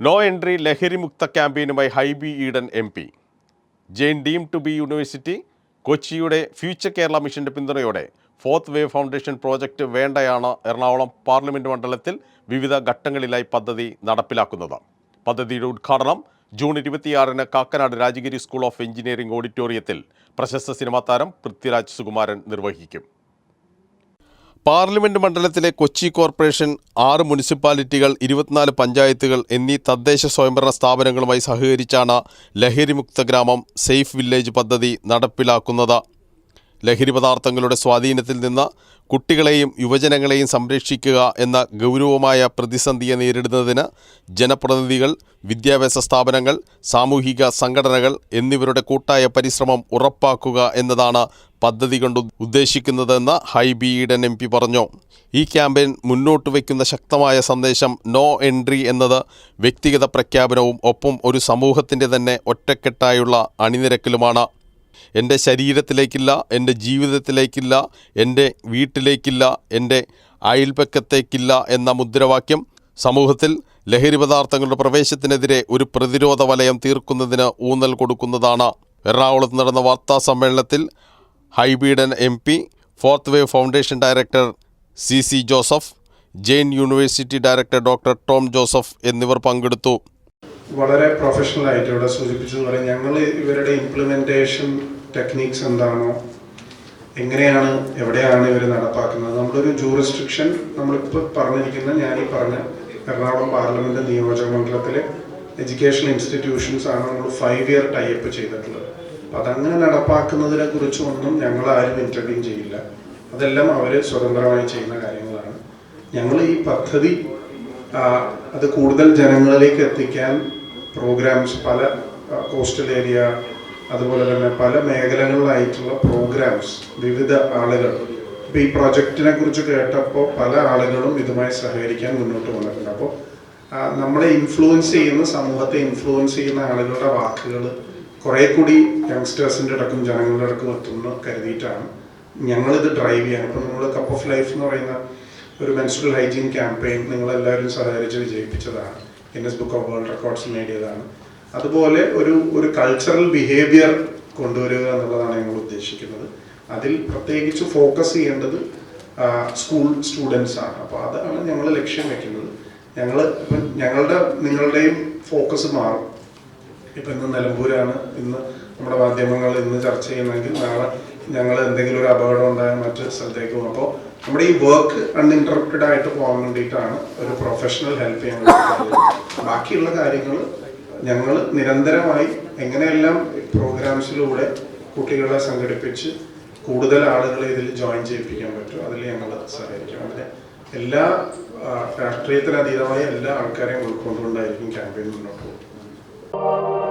No entry ലഹരിമുക്ത ക്യാമ്പയിനുമായി Hibi Eden M P Jain deemed to be university കൊച്ചിയുടെ future Kerala മിഷന്റെ പിന്തുണയോടെ ഫോർത്ത് വേവ് ഫൗണ്ടേഷൻ പ്രോജക്റ്റ് വേണ്ടയാണ് Ernakulam parliament മണ്ഡലത്തിൽ വിവിധ ഘട്ടങ്ങളിലായി പദ്ധതി നടപ്പിലാക്കുന്നത്. പദ്ധതിയുടെ ഉദ്ഘാടനം ജൂൺ ഇരുപത്തിയാറിന് Kakkanad Rajagiri school of engineering ഓഡിറ്റോറിയത്തിൽ പ്രശസ്ത സിനിമാ താരം പൃഥ്വിരാജ് സുകുമാരൻ നിർവഹിക്കും. പാർലമെന്റ് മണ്ഡലത്തിലെ കൊച്ചി കോർപ്പറേഷൻ ആറ് മുനിസിപ്പാലിറ്റികൾ ഇരുപത്തിനാല് പഞ്ചായത്തുകൾ എന്നീ തദ്ദേശ സ്വയംഭരണ സ്ഥാപനങ്ങളുമായി സഹകരിച്ചാണ് ലഹരിമുക്ത ഗ്രാമം സേഫ് വില്ലേജ് പദ്ധതി നടപ്പിലാക്കുന്നത്. ലഹരി പദാർത്ഥങ്ങളുടെ സ്വാധീനത്തിൽ നിന്ന് കുട്ടികളെയും യുവജനങ്ങളെയും സംരക്ഷിക്കുക എന്ന ഗൗരവമായ പ്രതിസന്ധിയെ നേരിടുന്നതിന് ജനപ്രതിനിധികൾ വിദ്യാഭ്യാസ സ്ഥാപനങ്ങൾ സാമൂഹിക സംഘടനകൾ എന്നിവരുടെ കൂട്ടായ പരിശ്രമം ഉറപ്പാക്കുക എന്നതാണ് പദ്ധതി കൊണ്ട് ഉദ്ദേശിക്കുന്നതെന്ന് ഹൈബി ഈഡൻ എം പി പറഞ്ഞു. ഈ ക്യാമ്പയിൻ മുന്നോട്ട് വയ്ക്കുന്ന ശക്തമായ സന്ദേശം നോ എൻട്രി എന്നത് വ്യക്തിഗത പ്രഖ്യാപനവും ഒപ്പം ഒരു സമൂഹത്തിന്റെ തന്നെ ഒറ്റക്കെട്ടായുള്ള അണിനിരക്കലുമാണ്. എന്റെ ശരീരത്തിലേക്കില്ല എന്റെ ജീവിതത്തിലേക്കില്ല എന്റെ വീട്ടിലേക്കില്ല എന്റെ അയൽപക്കത്തേക്കില്ല എന്ന മുദ്രാവാക്യം സമൂഹത്തിൽ ലഹരി പദാർത്ഥങ്ങളുടെ പ്രവേശത്തിനെതിരെ ഒരു പ്രതിരോധ വലയം തീർക്കുന്നതിന് ഊന്നൽ കൊടുക്കുന്നതാണ്. എറണാകുളത്ത് നടന്ന വാർത്താ സമ്മേളനത്തിൽ Hibi Eden M P fourth wave foundation director C C Joseph Jain university director doctor Tom Joseph എന്നിവർ പങ്കെടുത്തു. വളരെ പ്രൊഫഷണൽ ആയിട്ട് ഇവിടെ സൂചിപ്പിച്ചതുപോലെ ഞങ്ങൾ ഇവരുടെ ഇംപ്ലിമെന്റേഷൻ ടെക്നീക്സ് എന്താണോ എങ്ങനെയാണ് എവിടെയാണ് ഇവർ നടപ്പാക്കുന്നത്. നമ്മളൊരു ജൂറിസ്ട്രിക്ഷൻ നമ്മളിപ്പോൾ പറഞ്ഞിരിക്കുന്ന ഞാൻ ഈ പറഞ്ഞ എറണാകുളം പാർലമെന്റ് നിയോജക മണ്ഡലത്തിലെ എഡ്യൂക്കേഷൻ ഇൻസ്റ്റിറ്റ്യൂഷൻസ് ആണ് നമ്മൾ ഫൈവ് ഇയർ ടൈപ്പ് ചെയ്തിട്ടുള്ളത്. അപ്പം അതങ്ങനെ നടപ്പാക്കുന്നതിനെ കുറിച്ചൊന്നും ഞങ്ങൾ ആരും ഇന്റർവ്യൂ ചെയ്യില്ല. അതെല്ലാം അവർ സ്വതന്ത്രമായി ചെയ്യുന്ന കാര്യങ്ങളാണ്. ഞങ്ങൾ ഈ പദ്ധതി അത് കൂടുതൽ ജനങ്ങളിലേക്ക് എത്തിക്കാൻ പ്രോഗ്രാംസ് പല കോസ്റ്റൽ ഏരിയ അതുപോലെ തന്നെ പല മേഖലകളിലായിട്ടുള്ള പ്രോഗ്രാംസ് വിവിധ ആളുകൾ. ഇപ്പം ഈ പ്രൊജക്റ്റിനെ കുറിച്ച് കേട്ടപ്പോൾ പല ആളുകളും ഇതുമായി സഹകരിക്കാൻ മുന്നോട്ട് വന്നിട്ടുണ്ട്. അപ്പോൾ നമ്മളെ ഇൻഫ്ലുവൻസ് ചെയ്യുന്ന സമൂഹത്തെ ഇൻഫ്ലുവൻസ് ചെയ്യുന്ന ആളുകളുടെ വാക്കുകൾ കുറെ കൂടി യങ്സ്റ്റേഴ്സിന്റെ അടക്കം ജനങ്ങളുടെ അടക്കം എത്തുമെന്ന് കരുതിയിട്ടാണ് ഞങ്ങളിത് ഡ്രൈവ് ചെയ്യാൻ. ഇപ്പം നമ്മൾ കപ്പ് ഓഫ് ലൈഫ് എന്ന് പറയുന്ന ഒരു മെൻസ്ട്രൽ ഹൈജീൻ ക്യാമ്പയിൻ നിങ്ങളെല്ലാവരും സഹകരിച്ച് വിജയിപ്പിച്ചതാണ്. Guinness book of world records നേടിയതാണ്. അതുപോലെ ഒരു ഒരു കൾച്ചറൽ ബിഹേവിയർ കൊണ്ടുവരിക എന്നുള്ളതാണ് ഞങ്ങൾ ഉദ്ദേശിക്കുന്നത്. അതിൽ പ്രത്യേകിച്ച് ഫോക്കസ് ചെയ്യേണ്ടത് സ്കൂൾ സ്റ്റുഡൻസ് ആണ്. അപ്പോൾ അതാണ് ഞങ്ങൾ ലക്ഷ്യം വെക്കുന്നത്. ഞങ്ങൾ ഞങ്ങളുടെ നിങ്ങളുടെയും ഫോക്കസ് മാറും. ഇപ്പൊ ഇന്ന് നിലമ്പൂരാണ്. ഇന്ന് നമ്മുടെ മാധ്യമങ്ങൾ ഇന്ന് ചർച്ച ചെയ്യുന്നെങ്കിൽ നാളെ ഞങ്ങൾ എന്തെങ്കിലും ഒരു അപകടം ഉണ്ടായാൽ മറ്റു സ്ഥലത്തേക്ക് പോകും. അപ്പോൾ നമ്മുടെ ഈ വർക്ക് അൺഇന്ററപ്റ്റഡ് ആയിട്ട് പോകാൻ വേണ്ടിയിട്ടാണ് ഒരു പ്രൊഫഷണൽ ഹെൽപ്പ് ചെയ്യാൻ വേണ്ടി ബാക്കിയുള്ള കാര്യങ്ങൾ ഞങ്ങൾ നിരന്തരമായി എങ്ങനെയെല്ലാം പ്രോഗ്രാംസിലൂടെ കുട്ടികളെ സംഘടിപ്പിച്ച് കൂടുതൽ ആളുകളെ ഇതിൽ ജോയിൻ ചെയ്യിപ്പിക്കാൻ പറ്റും അതിൽ ഞങ്ങൾ സഹായിക്കും അതിന് എല്ലാ രാഷ്ട്രീയത്തിനതീതമായ എല്ലാ ആൾക്കാരെയും ഉൾക്കൊണ്ടുകൊണ്ടായിരിക്കും ക്യാമ്പയിൻ മുന്നോട്ട് പോകുന്നത്.